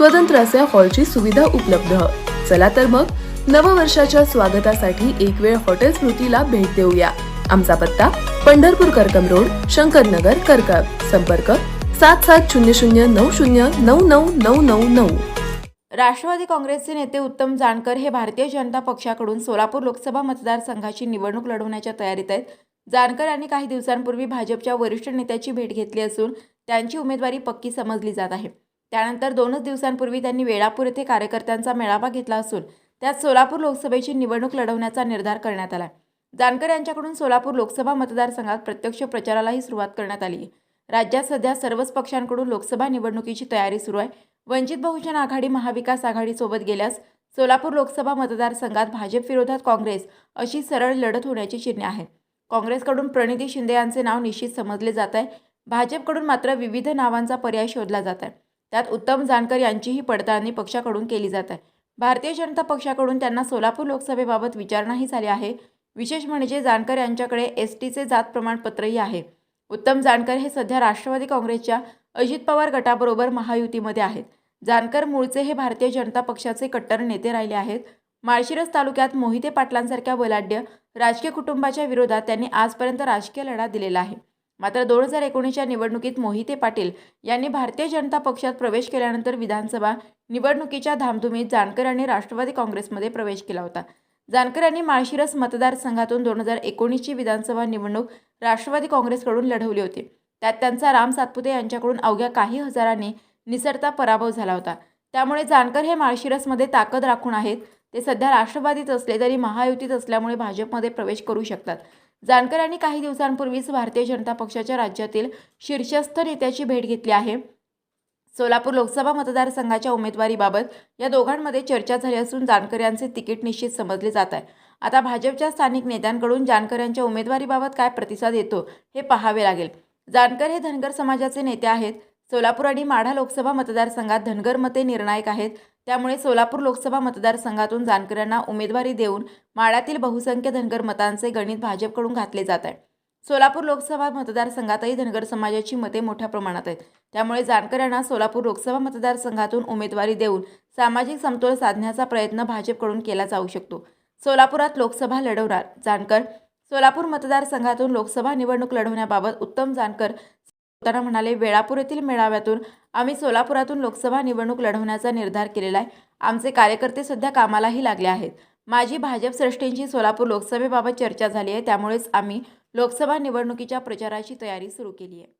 स्वतंत्र असे हॉलची सुविधा उपलब्ध. चला तर मग नववर्षाच्या स्वागतासाठी एक वेळ हॉटेल स्मृतीला भेट देऊया. आमचा पत्ता पंढरपूर करकम रोड शंकरनगर करकम संपर्क सात सात शून्य शून्य नऊ शून्य नऊ नऊ नऊ नऊ नऊ. राष्ट्रवादी काँग्रेसचे नेते उत्तम जानकर हे भारतीय जनता पक्षाकडून सोलापूर लोकसभा मतदारसंघाची निवडणूक लढवण्याच्या तयारीत आहेत. जानकर यांनी काही दिवसांपूर्वी भाजपच्या वरिष्ठ नेत्याची भेट घेतली असून त्यांची उमेदवारी पक्की समजली जात आहे. त्यानंतर दोनच दिवसांपूर्वी त्यांनी वेळापूर येथे कार्यकर्त्यांचा मेळावा घेतला असून त्यात सोलापूर लोकसभेची निवडणूक लढवण्याचा निर्धार करण्यात आला. जानकर यांच्याकडून सोलापूर लोकसभा मतदारसंघात प्रत्यक्ष प्रचारालाही सुरुवात करण्यात आली. राज्यात सध्या सर्वच पक्षांकडून लोकसभा निवडणुकीची तयारी सुरू आहे. वंचित बहुजन आघाडी महाविकास आघाडीसोबत गेल्यास सोलापूर लोकसभा मतदारसंघात भाजप विरोधात काँग्रेस अशी सरळ लढत होण्याची चिन्हे आहेत. काँग्रेसकडून प्रणिती शिंदे यांचे नाव निश्चित समजले जात आहे. भाजपकडून मात्र विविध नावांचा पर्याय शोधला जात आहे. त्यात उत्तम जानकर यांचीही पडताळणी पक्षाकडून केली जात आहे. भारतीय जनता पक्षाकडून त्यांना सोलापूर लोकसभेबाबत विचारणाही झाली आहे. विशेष म्हणजे जानकर यांच्याकडे एस टीचे जात प्रमाणपत्रही आहे. उत्तम जानकर हे सध्या राष्ट्रवादी काँग्रेसच्या अजित पवार गटाबरोबर महायुतीमध्ये आहेत. जानकर मूळचे हे भारतीय जनता पक्षाचे कट्टर नेते राहिले आहेत. माळशिरस तालुक्यात मोहिते पाटलांसारख्या बलाढ्य राजकीय कुटुंबाच्या विरोधात त्यांनी आजपर्यंत राजकीय लढा दिलेला आहे. मात्र दोन हजार एकोणीसच्या निवडणुकीत मोहिते पाटील यांनी भारतीय जनता पक्षात प्रवेश केल्यानंतर विधानसभा निवडणुकीच्या धामधुमीत जानकर यांनी राष्ट्रवादी काँग्रेसमध्ये प्रवेश केला होता. जानकर यांनी माळशिरस मतदारसंघातून दोन हजार एकोणीसची विधानसभा निवडणूक राष्ट्रवादी काँग्रेसकडून लढवली होती. त्यात त्यांचा राम सातपुते यांच्याकडून अवघ्या काही हजारांनी निसरता पराभव झाला होता. त्यामुळे जानकर हे माळशिरसमध्ये ताकद राखून आहेत. ते सध्या राष्ट्रवादीत असले तरी महायुतीत असल्यामुळे भाजपमध्ये प्रवेश करू शकतात. जानकर यांनी काही दिवसांपूर्वीच भारतीय जनता पक्षाच्या राज्यातील शीर्षस्थ नेत्याची भेट घेतली आहे. सोलापूर लोकसभा मतदारसंघाच्या उमेदवारीबाबत या दोघांमध्ये चर्चा झाली असून जानकर यांचे तिकीट निश्चित समजले जात आहे. आता भाजपच्या स्थानिक नेत्यांकडून जानकर यांच्या उमेदवारीबाबत काय प्रतिसाद येतो हे पाहावे लागेल. जानकर हे धनगर समाजाचे नेते आहेत. सोलापूर आणि माढा लोकसभा मतदारसंघात धनगर मते निर्णायक आहेत. त्यामुळे सोलापूर लोकसभा मतदारसंघातून जानकरांना उमेदवारी देऊन माढ्यातील बहुसंख्य धनगर मतांचे गणित भाजपकडून घातले जात आहे. सोलापूर लोकसभा मतदारसंघातही धनगर समाजाची मते मोठ्या प्रमाणात आहेत. त्यामुळे जानकर यांना सोलापूर लोकसभा मतदारसंघातून उमेदवारी देऊन सामाजिक समतोल साधण्याचा प्रयत्न भाजपकडून केला जाऊ शकतो. सोलापुरात लोकसभा लढवणार जानकर. सोलापूर मतदारसंघातून लोकसभा निवडणूक लढवण्याबाबत उत्तम जानकर बोलताना म्हणाले वेळापूर येथील मेळाव्यातून आम्ही सोलापुरातून लोकसभा निवडणूक लढवण्याचा निर्धार केलेला आहे आमचे कार्यकर्ते सध्या कामालाही लागले आहेत. माझी भाजप श्रेष्ठींची सोलापूर लोकसभेबाबत चर्चा झाली आहे. त्यामुळेच आम्ही लोकसभा निवडणुकीच्या प्रचाराची तयारी सुरू केली आहे.